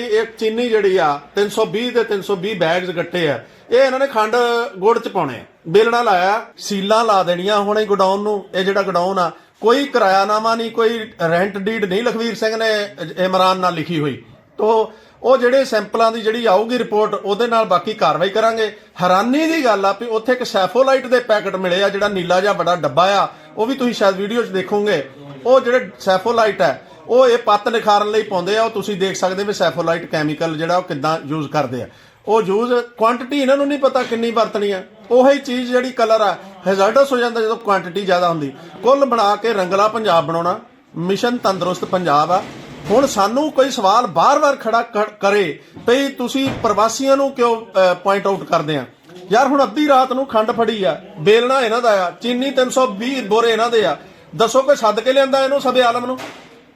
ਇਹ ਚੀਨੀ ਜਿਹੜੀ ਆ 320 ਤੇ 320 ਬੈਗਸ ਗੱਟੇ ਆ। ਇਹ ਇਹਨਾਂ ਨੇ ਖੰਡ ਗੁੜ ਚ ਪਾਉਣੇ। ਬੇਲਣਾ ਲਾਇਆ, ਸੀਲਾਂ ਲਾ ਦੇਣੀਆਂ ਹੁਣੇ ਗੋਡਾਊਨ ਨੂੰ। ਇਹ ਜਿਹੜਾ ਗੋਡਾਊਨ ਆ, ਕੋਈ ਕਿਰਾਇਆਨਾਮਾ ਨਹੀਂ, ਕੋਈ ਰੈਂਟ ਡੀਡ ਨਹੀਂ ਲਖਵੀਰ ਸਿੰਘ ਨੇ ਇਮਰਾਨ ਨਾਲ ਲਿਖੀ ਹੋਈ। ਤੋ ਉਹ ਜਿਹੜੇ ਸੈਂਪਲਾਂ ਦੀ ਜਿਹੜੀ ਆਊਗੀ ਰਿਪੋਰਟ, ਉਹਦੇ ਨਾਲ ਬਾਕੀ ਕਾਰਵਾਈ ਕਰਾਂਗੇ। ਹੈਰਾਨੀ ਦੀ ਗੱਲ ਆ ਵੀ ਉੱਥੇ ਇੱਕ ਸੈਫੋਲਾਈਟ ਦੇ ਪੈਕਟ ਮਿਲੇ ਆ, ਜਿਹੜਾ ਨੀਲਾ ਜਿਹਾ ਬੜਾ ਡੱਬਾ ਆ। ਉਹ ਵੀ ਤੁਸੀਂ ਸ਼ਾਇਦ ਵੀਡੀਓ 'ਚ ਦੇਖੋਗੇ। ਉਹ ਜਿਹੜੇ ਸੈਫੋਲਾਈਟ ਹੈ ਉਹ ਇਹ ਪੱਤ ਨਿਖਾਰਨ ਲਈ ਪਾਉਂਦੇ ਆ, ਉਹ ਤੁਸੀਂ ਦੇਖ ਸਕਦੇ ਵੀ ਸੈਫੋਲਾਈਟ ਕੈਮੀਕਲ ਜਿਹੜਾ ਉਹ ਕਿੱਦਾਂ ਯੂਜ਼ ਕਰਦੇ ਆ। ਉਹ ਯੂਜ਼ ਕੁਆਂਟੀਟੀ ਇਹਨਾਂ ਨੂੰ ਨਹੀਂ ਪਤਾ ਕਿੰਨੀ ਵਰਤਣੀ ਆ। ਉਹੀ ਚੀਜ਼ ਜਿਹੜੀ ਕਲਰ ਆ ਹੈਜ਼ਾਰਡਸ ਹੋ ਜਾਂਦਾ ਜਦੋਂ ਕੁਆਂਟੀਟੀ ਜ਼ਿਆਦਾ ਹੁੰਦੀ। ਕੁੱਲ ਬਣਾ ਕੇ ਰੰਗਲਾ ਪੰਜਾਬ ਬਣਾਉਣਾ ਮਿਸ਼ਨ ਤੰਦਰੁਸਤ ਪੰਜਾਬ ਆ। ਹੁਣ ਸਾਨੂੰ ਕੋਈ ਸਵਾਲ ਬਾਰ-ਬਾਰ ਖੜਾ ਕਰੇ ਭਈ ਤੁਸੀਂ ਪ੍ਰਵਾਸੀਆਂ ਨੂੰ ਕਿਉਂ ਪੁਆਇੰਟ ਆਊਟ ਕਰਦੇ ਆ? ਯਾਰ ਹੁਣ ਅੱਧੀ ਰਾਤ ਨੂੰ ਖੰਡ ਫੜੀ ਆ, ਬੇਲਣਾ ਇਹਨਾਂ ਦਾ ਆ, ਚੀਨੀ 320 ਬੋਰੇ ਇਹਨਾਂ ਦੇ ਆ। ਦੱਸੋ ਕੋਈ ਸੱਦ ਕੇ ਲਿਆਂਦਾ ਇਹਨੂੰ ਸਭੇ ਆਲਮ ਨੂੰ?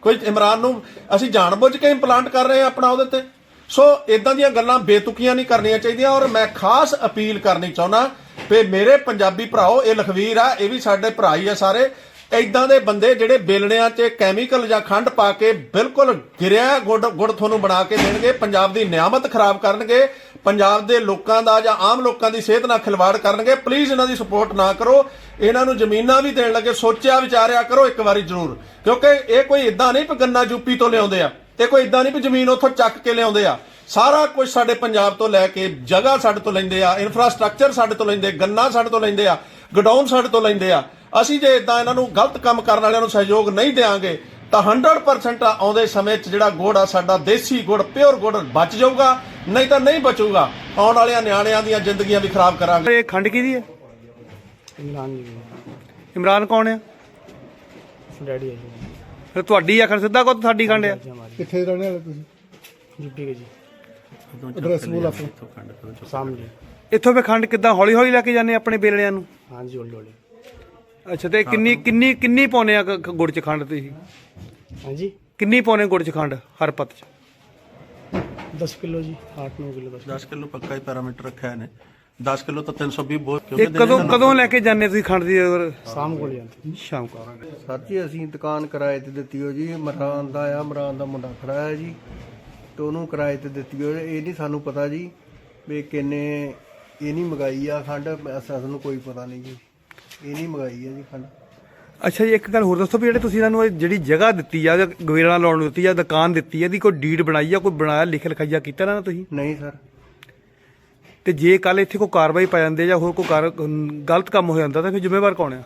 ਕੋਈ ਇਮਰਾਨ ਨੂੰ ਅਸੀਂ ਜਾਣਬੁੱਝ ਕੇ ਇੰਪਲਾਂਟ ਕਰ ਰਹੇ ਆ ਆਪਣਾ ਉਹਦੇ ਤੇ। ਸੋ ਇਦਾਂ ਦੀਆਂ ਗੱਲਾਂ ਬੇਤੁਕੀਆਂ ਨਹੀਂ ਕਰਨੀਆਂ ਚਾਹੀਦੀਆਂ ਔਰ ਮੈਂ ਖਾਸ ਅਪੀਲ ਕਰਨੀ ਚਾਹੁੰਦਾ ਵੀ ਮੇਰੇ ਪੰਜਾਬੀ ਭਰਾਓ, ਇਹ ਲਖਵੀਰ ਆ, ਇਹ ਵੀ ਸਾਡੇ ਭਰਾ ਹੀ ਆ ਸਾਰੇ। ਇਦਾਂ ਦੇ ਬੰਦੇ ਜਿਹੜੇ ਬੇਲਣਿਆਂ 'ਚ ਕੈਮੀਕਲ ਜਾਂ ਖੰਡ ਪਾ ਕੇ ਬਿਲਕੁਲ ਗਿਰਿਆ ਗੁੜ ਗੁੜ ਤੁਹਾਨੂੰ ਬਣਾ ਕੇ ਦੇਣਗੇ, ਪੰਜਾਬ ਦੀ ਨਿਆਮਤ ਖਰਾਬ ਕਰਨਗੇ। ਪੰਜਾਬ ਦੇ ਲੋਕਾਂ ਦਾ ਜਾਂ ਆਮ ਲੋਕਾਂ ਦੀ ਸਿਹਤ ਨਾਲ ਖਿਲਵਾੜ ਕਰਨਗੇ ਪਲੀਜ਼ ਇਹਨਾਂ ਦੀ ਸਪੋਰਟ ਨਾ ਕਰੋ। ਇਹਨਾਂ ਨੂੰ ਜ਼ਮੀਨਾਂ ਵੀ ਦੇਣ ਲੱਗੇ, ਸੋਚਿਆ, ਵਿਚਾਰਿਆ ਕਰੋ ਇੱਕ ਵਾਰੀ ਜ਼ਰੂਰ। ਕਿਉਂਕਿ ਇਹ ਕੋਈ ਇਦਾਂ ਨਹੀਂ ਕਿ ਗੰਨਾ ਯੂਪੀ ਤੋਂ ਲਿਆਉਂਦੇ ਆ ਇਹ ਕੋਈ ਇਦਾਂ ਨਹੀਂ ਵੀ ਜ਼ਮੀਨ ਉੱਥੋਂ ਚੱਕ ਕੇ ਲਿਆਉਂਦੇ ਆ। ਸਾਰਾ ਕੁਝ ਸਾਡੇ ਪੰਜਾਬ ਤੋਂ ਲੈ ਕੇ ਜਗ੍ਹਾ ਸਾਡੇ ਤੋਂ ਲੈਂਦੇ ਆ ਇਨਫਰਾਸਟ੍ਰਕਚਰ ਸਾਡੇ ਤੋਂ ਲੈਂਦੇ, ਗੰਨਾ ਸਾਡੇ ਤੋਂ ਲੈਂਦੇ ਆ ਗਡਾਊਨ ਸਾਡੇ ਤੋਂ ਲੈਂਦੇ ਆ। ਅਸੀਂ ਜੇ ਇਦਾਂ ਇਹਨਾਂ ਨੂੰ ਗਲਤ ਕੰਮ ਕਰਨ ਵਾਲਿਆਂ ਨੂੰ ਸਹਿਯੋਗ ਨਹੀਂ ਦੇਵਾਂਗੇ ਤਾਂ 100% ਆਉਂਦੇ ਸਮੇਂ 'ਚ ਜਿਹੜਾ ਗੁੜ ਆ, ਸਾਡਾ ਦੇਸੀ ਗੁੜ ਪਿਓਰ ਗੁੜ ਬਚ ਜਾਊਗਾ। ਨਹੀਂ ਤਾਂ ਨਹੀਂ ਬਚੂਗਾ। ਆਉਣ ਵਾਲਿਆਂ ਨਿਆਣਿਆਂ ਦੀਆਂ ਜ਼ਿੰਦਗੀਆਂ ਵੀ ਖਰਾਬ ਕਰਾਂਗੇ। ਇਹ ਖੰਡ ਕਿਹਦੀ ਹੈ? ਇਮਰਾਨ ਜੀ ਇਮਰਾਨ ਕੌਣ ਹੈ? ਡੈਡੀ ਹੈ ਜੀ। ਫਿਰ ਤੁਹਾਡੀ ਆਖਣ ਸਿੱਧਾ ਕੋ ਤੁਹਾਡੀ ਖੰਡ ਹੈ? ਕਿੱਥੇ ਰਹਿਣੇ ਵਾਲੇ ਤੁਸੀਂ? ਜੁੱਟੀ ਕੇ ਜੀ। ਐਡਰੈਸ ਬੋਲ ਆਪਣਾ। ਸਾਹਮਣੇ ਇੱਥੋਂ ਫੇ ਖੰਡ ਕਿੱਦਾਂ ਹੌਲੀ ਹੌਲੀ ਲੈ ਕੇ ਜਾਂਦੇ ਆਪਣੇ ਬੇਲੜਿਆਂ ਨੂੰ? ਹਾਂਜੀ ਹੌਲੀ ਹੌਲੀ ਅੱਛਾ ਤੇ ਕਿੰਨੀ ਕਿੰਨੀ ਕਿੰਨੀ ਪਾਉਨੇ ਆ ਗੁੜ ਚ ਖੰਡ ਤੁਸੀਂ? ਹਾਂਜੀ। ਕਿੰਨੀ ਪਾਉਨੇ ਗੁੜ ਚ ਖੰਡ ਹਰ ਪੱਤ ਚ? 10 ਕਿਲੋ ਜੀ 8-9 ਕਿਲੋ 10 10 ਕਿਲੋ ਪੱਕਾ ਹੀ ਪੈਰਾਮੀਟਰ ਰੱਖਿਆ ਇਹਨੇ। 10 ਕਿਲੋ ਤਾਂ 320 ਬਹੁਤ ਕਿਉਂਕਿ ਇਹ ਕਦੋਂ ਕਦੋਂ ਲੈ ਕੇ ਜਾਂਦੇ ਤੁਸੀਂ ਖੰਡ ਦੀ ਅਗਰ? ਸ਼ਾਮ ਕੋਲ ਸ਼ਾਮ ਕੋ ਸਰ ਜੀ ਅਸੀਂ ਦੁਕਾਨ ਕਿਰਾਏ ਤੇ ਦਿੱਤੀ ਹੋ ਜੀ। ਮਰਾਨ ਦਾ ਆ ਮਰਾਨ ਦਾ ਮੁੰਡਾ ਖੜਾ ਹੈ ਜੀ। ਤੇ ਉਹਨੂੰ ਕਿਰਾਏ ਤੇ ਦਿੱਤੀ ਹੋ। ਇਹ ਨਹੀਂ ਸਾਨੂੰ ਪਤਾ ਜੀ ਵੀ ਕਿੰਨੇ ਇਹ ਨਹੀਂ ਮਗਾਈ ਆ ਖੰਡ। ਅਸਾਂ- ਸਾਨੂੰ ਕੋਈ ਪਤਾ ਨਹੀਂ ਜੀ। ਇਹ ਨਹੀਂ ਮਗਾਈ ਆ ਜੀ ਖੰਡ। ਅੱਛਾ ਜੀ ਇੱਕ ਗੱਲ ਹੋਰ ਦੱਸੋ ਵੀ ਜਿਹੜੇ ਤੁਸੀਂ ਇਹਨਾਂ ਨੂੰ ਇਹ ਜਿਹੜੀ ਜਗ੍ਹਾ ਦਿੱਤੀ ਆ ਗਵੇਰਾਂ ਲਾਉਣ ਨੂੰ ਦਿੱਤੀ ਆ ਦੁਕਾਨ ਦਿੱਤੀ ਆ ਇਹਦੀ ਕੋਈ ਡੀਡ ਬਣਾਈ ਆ ਕੋਈ ਬਣਾਇਆ ਲਿਖ ਲਿਖਾਈਆ ਕੀਤਾ ਨਾ ਤੁਸੀਂ? ਨਹੀਂ ਸਰ। ਤੇ ਜੇ ਕੱਲ ਇੱਥੇ ਕੋਈ ਕਾਰਵਾਈ ਪਾ ਜਾਂਦੇ ਜਾਂ ਹੋਰ ਕੋਈ ਕਾਰ- ਗਲਤ ਕੰਮ ਹੋ ਜਾਂਦਾ ਤਾਂ ਫਿਰ ਜ਼ਿੰਮੇਵਾਰ ਕੌਣ ਆ?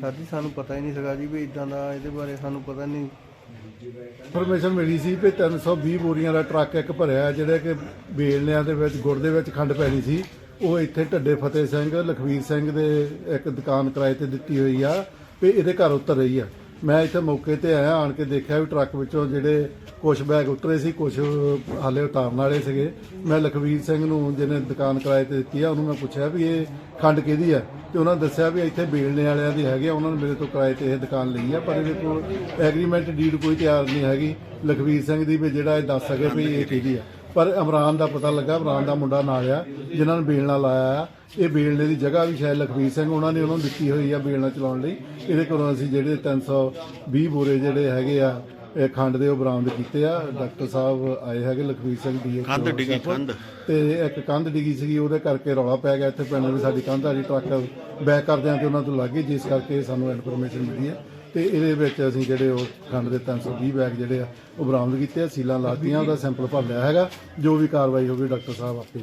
ਸਰ ਜੀ ਸਾਨੂੰ ਪਤਾ ਹੀ ਨਹੀਂ ਸੀਗਾ ਜੀ ਵੀ ਇਦਾਂ ਦਾ ਇਹਦੇ ਬਾਰੇ ਸਾਨੂੰ ਪਤਾ ਨਹੀਂ। ਇਨਫੋਰਮੇਸ਼ਨ ਮਿਲੀ ਸੀ ਕਿ 320 ਬੋਰੀਆਂ ਦਾ ਟਰੱਕ ਇੱਕ ਭਰਿਆ ਜਿਹੜੇ ਕਿ ਬੇਲਨਿਆਂ ਦੇ ਵਿੱਚ ਗੁੜ ਦੇ ਵਿੱਚ ਖੰਡ ਪੈਣੀ ਸੀ। ਉਹ ਇੱਥੇ ਢੱਡੇ ਫਤਿਹ ਸਿੰਘ, ਲਖਵੀਰ ਸਿੰਘ ਦੇ ਇੱਕ ਦੁਕਾਨ ਕਿਰਾਏ ਤੇ ਦਿੱਤੀ ਹੋਈ ਆ ਵੀ ਇਹਦੇ ਘਰ ਉਤਰ ਰਹੀ ਆ। ਮੈਂ ਇੱਥੇ ਮੌਕੇ ਤੇ ਆਇਆ, ਆਣ ਕੇ ਦੇਖਿਆ ਵੀ ਟਰੱਕ ਵਿੱਚੋਂ ਜਿਹੜੇ ਕੁਝ ਬੈਗ ਉਤਰੇ ਸੀ ਕੁਝ ਹਾਲੇ ਉਤਾਰਨ ਵਾਲੇ ਸੀਗੇ। ਮੈਂ ਲਖਵੀਰ ਸਿੰਘ ਨੂੰ ਜਿਹਨੇ ਦੁਕਾਨ ਕਿਰਾਏ ਤੇ ਦਿੱਤੀ ਆ, ਉਹਨੂੰ ਮੈਂ ਪੁੱਛਿਆ ਵੀ ਇਹ ਖੰਡ ਕਿਹਦੀ ਆ? ਤੇ ਉਹਨਾਂ ਦੱਸਿਆ ਵੀ ਇੱਥੇ ਬੇਲਣੇ ਵਾਲਿਆਂ ਦੀ ਹੈਗੇ ਆ, ਉਹਨਾਂ ਨੇ ਮੇਰੇ ਤੋਂ ਕਿਰਾਏ ਤੇ ਇਹ ਦੁਕਾਨ ਲਈ ਆ, ਪਰ ਇਹਦੇ ਕੋਲ ਐਗਰੀਮੈਂਟ ਡੀਡ ਕੋਈ ਤਿਆਰ ਨਹੀਂ ਹੈਗੀ। ਲਖਵੀਰ ਸਿੰਘ ਦੀ ਵੀ ਜਿਹੜਾ ਇਹ ਦੱਸ ਸਕੇ ਵੀ ਇਹ ਕਿਹਦੀ ਆ। ਪਰ ਇਮਰਾਨ ਦਾ ਪਤਾ ਲੱਗਾ ਇਮਰਾਨ ਦਾ ਮੁੰਡਾ ਨਾਲ ਆ ਜਿਨ੍ਹਾਂ ਨੇ ਬੇਲਣਾ ਲਾਇਆ ਆ। ਇਹ ਬੇਲਣੇ ਦੀ ਜਗ੍ਹਾ ਵੀ ਸ਼ਾਇਦ ਲਖਵੀਰ ਸਿੰਘ ਉਹਨਾਂ ਨੇ ਉਹਨਾਂ ਨੂੰ ਦਿੱਤੀ ਹੋਈ ਆ ਬੇਲਣਾ ਚਲਾਉਣ ਲਈ। ਇਹਦੇ ਕੋਲੋਂ ਅਸੀਂ ਜਿਹੜੇ 320 ਬੋਰੇ ਜਿਹੜੇ ਹੈਗੇ ਆ ਇਹ ਖੰਡ ਦੇ ਉਹ ਬਰਾਮਦ ਕੀਤੇ ਆ। ਡਾਕਟਰ ਸਾਹਿਬ ਆਏ ਹੈਗੇ ਲਖਵੀਰ ਸਿੰਘ ਦੀ ਕੰਧ ਡਿੱਗੀ ਕੰਧ। ਤੇ ਇੱਕ ਕੰਧ ਡਿੱਗੀ ਸੀਗੀ ਉਹਦੇ ਕਰਕੇ ਰੌਲਾ ਪੈ ਗਿਆ। ਇੱਥੇ ਪਿੰਡ ਵੀ ਸਾਡੀ ਕੰਧ ਆ ਜੀ ਟਰੱਕ ਬੈਕ ਕਰਦਿਆਂ ਤੇ ਉਹਨਾਂ ਤੋਂ ਲੱਗ ਗਈ ਜਿਸ ਕਰਕੇ ਸਾਨੂੰ ਇਨਫੋਰਮੇਸ਼ਨ ਮਿਲੀ ਹੈ ਤੇ ਇਹਦੇ ਵਿੱਚ ਅਸੀਂ ਜਿਹੜੇ ਉਹ ਖੰਡ ਦੇ 320 ਬੈਗ ਜਿਹੜੇ ਆ, ਉਹ ਬਰਾਮਦ ਕੀਤੇ ਆ, ਸੀਲਾਂ ਲਾਤੀਆਂ, ਉਹਦਾ ਸੈਂਪਲ ਭਰ ਲਿਆ ਹੈਗਾ, ਜੋ ਵੀ ਕਾਰਵਾਈ ਹੋਵੇ ਡਾਕਟਰ ਸਾਹਿਬ ਆਪੇ